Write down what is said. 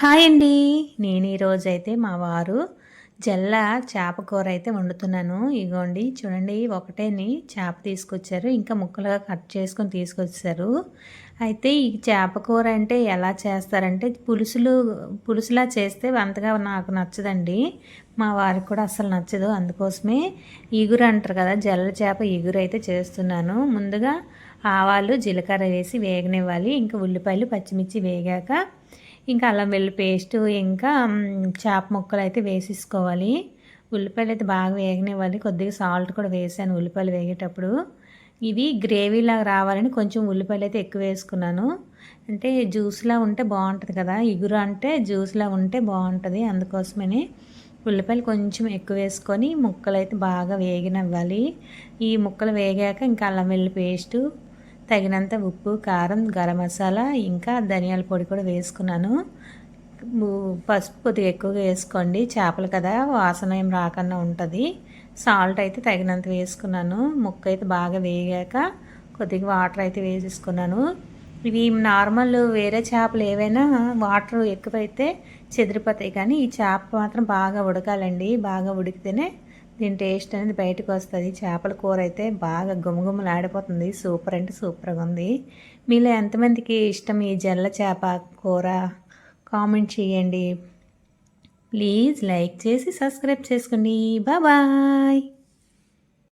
Hi అండి. నేను ఈరోజు అయితే మా వారు జల్ల చేప కూర అయితే వండుతున్నాను. ఇగోండి చూడండి ఒకటేని చేప తీసుకొచ్చారు. ఇంకా ముక్కలుగా కట్ చేసుకొని తీసుకొచ్చారు. అయితే ఈ చేప కూర అంటే ఎలా చేస్తారంటే పులుసులు పులుసులా చేస్తే అంతగా నాకు నచ్చదండి. మా వారికి కూడా అసలు నచ్చదు. అందుకోసమే ఇగురు అంటారు కదా జల్ల చేప ఇగురు అయితే చేస్తున్నాను. ముందుగా ఆవాలు జీలకర్ర వేసి వేగనివ్వాలి. ఇంకా ఉల్లిపాయలు పచ్చిమిర్చి వేగాక ఇంకా అల్లం వెల్లి పేస్ట్ ఇంకా చేప ముక్కలు అయితే వేసేసుకోవాలి. ఉల్లిపాయలు అయితే బాగా వేగనివ్వాలి. కొద్దిగా సాల్ట్ కూడా వేసాను ఉల్లిపాయలు వేగేటప్పుడు. ఇవి గ్రేవీలాగా రావాలని కొంచెం ఉల్లిపాయలు అయితే ఎక్కువ వేసుకున్నాను. అంటే జ్యూస్లా ఉంటే బాగుంటుంది కదా. ఇగురు అంటే జ్యూస్లా ఉంటే బాగుంటుంది. అందుకోసమని ఉల్లిపాయలు కొంచెం ఎక్కువ వేసుకొని ముక్కలు అయితే బాగా వేగినవ్వాలి. ఈ ముక్కలు వేగాక ఇంకా అల్లం వెల్లి పేస్టు తగినంత ఉప్పు కారం గరం మసాలా ఇంకా ధనియాల పొడి కూడా వేసుకున్నాను. పసుపు కొద్దిగా ఎక్కువగా వేసుకోండి. చేపలు కదా వాసన ఏం రాకుండా ఉంటుంది. సాల్ట్ అయితే తగినంత వేసుకున్నాను. ముక్క అయితే బాగా వేగాక కొద్దిగా వాటర్ అయితే వేసేసుకున్నాను. ఇవి నార్మల్ వేరే చేపలు ఏవైనా వాటర్ ఎక్కువైతే చెదిరిపోతాయి కానీ ఈ చేప మాత్రం బాగా ఉడకాలండి. బాగా ఉడికితేనే దీని టేస్ట్ అనేది బయటకు వస్తుంది. చేపల కూర అయితే బాగా గుమగుమలాడిపోతుంది. సూపర్ అంటే సూపర్గా ఉంది. మీలో ఎంతమందికి ఇష్టం ఈ జల్ల చేప కూర? కామెంట్ చేయండి. ప్లీజ్ లైక్ చేసి సబ్స్క్రైబ్ చేసుకోండి. బాయ్